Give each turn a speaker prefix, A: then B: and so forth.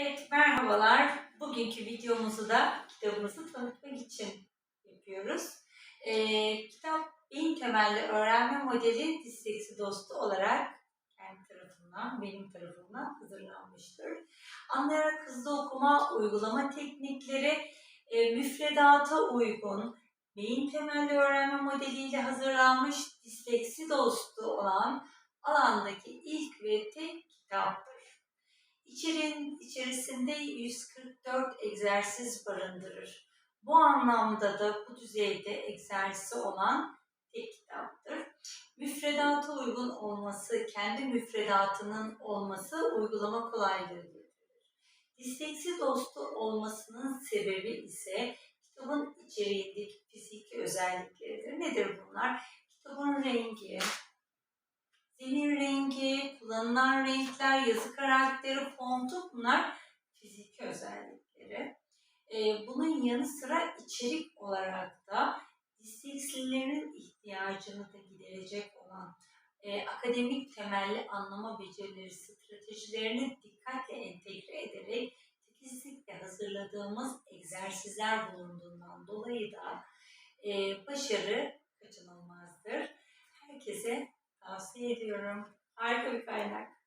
A: Evet, merhabalar. Bugünkü videomuzu da kitabımızı tanıtmak için yapıyoruz. Ee, kitap beyin temelli öğrenme modeli disleksi dostu olarak kendi tarafından, benim tarafımdan hazırlanmıştır. Anlayarak hızlı okuma uygulama teknikleri e, müfredata uygun, beyin temelli öğrenme modeliyle hazırlanmış disleksi dostu olan alandaki ilk ve tek kitaptır. İçeriğin içerisinde 144 egzersiz barındırır. Bu anlamda da bu düzeyde egzersizi olan tek kitaptır. Müfredata uygun olması, kendi müfredatının olması uygulama kolaylığı getirir. Disleksi dostu olmasının sebebi ise kitabın içeriğindeki fiziki özellikleridir. Nedir bunlar? Kitabın rengi, zemin rengi, kullanılan renkler, yazı karakteri, fontu bunlar fiziki özellikleri. Ee, bunun yanı sıra içerik olarak da disleksilerin ihtiyacını da giderecek olan e, akademik temelli anlama becerileri stratejilerini dikkatle entegre ederek titizlikle hazırladığımız egzersizler bulunduğundan dolayı da e, başarı kaçınılmazdır. Herkese tavsiye ediyorum. Harika bir kaynak.